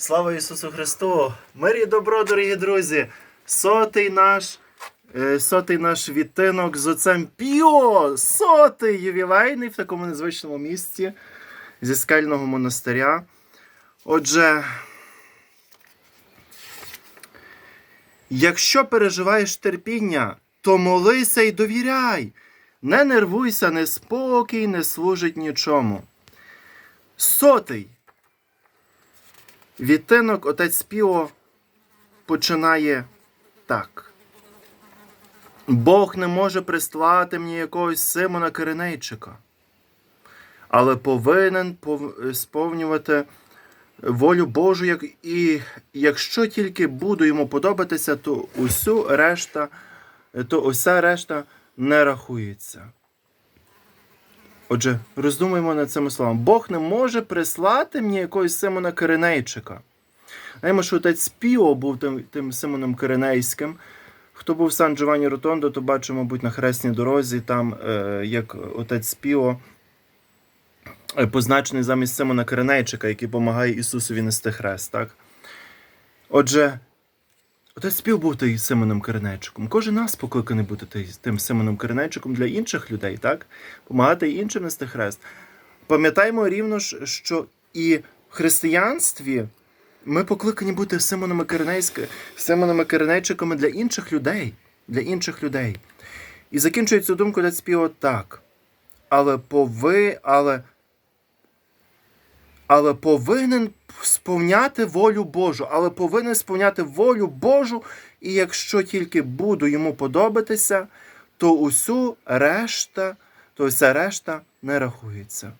Слава Ісусу Христу! Мир і добро, дорогі друзі! Сотий наш, е, сотий наш відтинок з отцем Піо! Сотий ювілейний в такому незвичному місці зі скельного монастиря. Отже, якщо переживаєш терпіння, то молися й довіряй. Не нервуйся, неспокій не служить нічому. Сотий. Відтинок отець Піо починає так. Бог не може прислати мені якогось Симона Киринейчика, але повинен сповнювати волю Божу, як і якщо тільки буду йому подобатися, то усю решта, то уся решта не рахується. Отже, роздумуємо над цими словами. Бог не може прислати мені якогось Симона Киринейчика. Знаємо, що отець Піо був тим, тим Симоном Киринейським. Хто був в Сан Джованні Ротондо, то бачив, мабуть, на хресній дорозі, там, е, як отець Піо е, позначений замість Симона Киринейчика, який допомагає Ісусові нести хрест. Так? Отже, отець Піо був той Симоном Киринейчиком. Кожен нас покликаний бути тим Симоном Киринейчиком для інших людей, так? Помагати іншим нести хрест. Пам'ятаємо рівно ж, що і в християнстві ми покликані бути Симонами Симонами Киринейчиками для інших людей. Для інших людей. І закінчує цю думку отець Піо так. Але пови, але, але повинен сповняти волю Божу, але повинен сповняти волю Божу, і якщо тільки буду йому подобатися, то усю решта, то вся решта не рахується.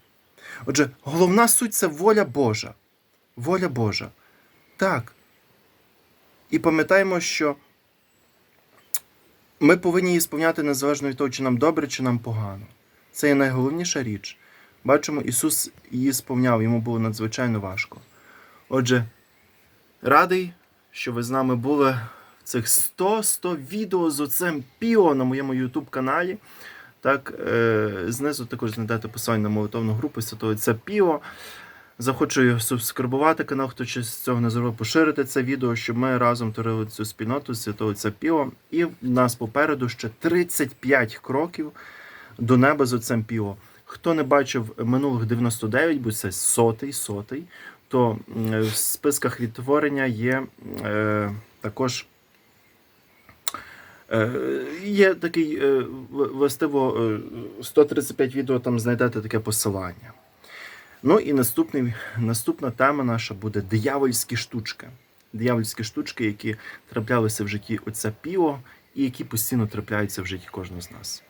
Отже, головна суть це воля Божа. Воля Божа. Так. І пам'ятаємо, що ми повинні її сповняти незалежно від того, чи нам добре, чи нам погано. Це є найголовніша річ. Бачимо, Ісус її сповняв, йому було надзвичайно важко. Отже, радий, що ви з нами були в цих 100-100 відео з оцем Піо на моєму YouTube каналі. Так, е, знизу також знайдете посилання на молитовну групу Святого Отця Піо. Захочу субскрибувати канал, хто ще з цього не зробив, поширити це відео, щоб ми разом творили цю спільноту Святого Отця Піо. І в нас попереду ще 35 кроків до неба з отцем Піо. Хто не бачив минулих 99, бо це сотий, сотий, то в списках відтворення є е, також. Е, Є такий е, властиво е, 135 відео, там знайдете таке посилання. Ну і наступний, наступна тема наша буде диявольські штучки. Диявольські штучки, які траплялися в житті отця Піо і які постійно трапляються в житті кожного з нас.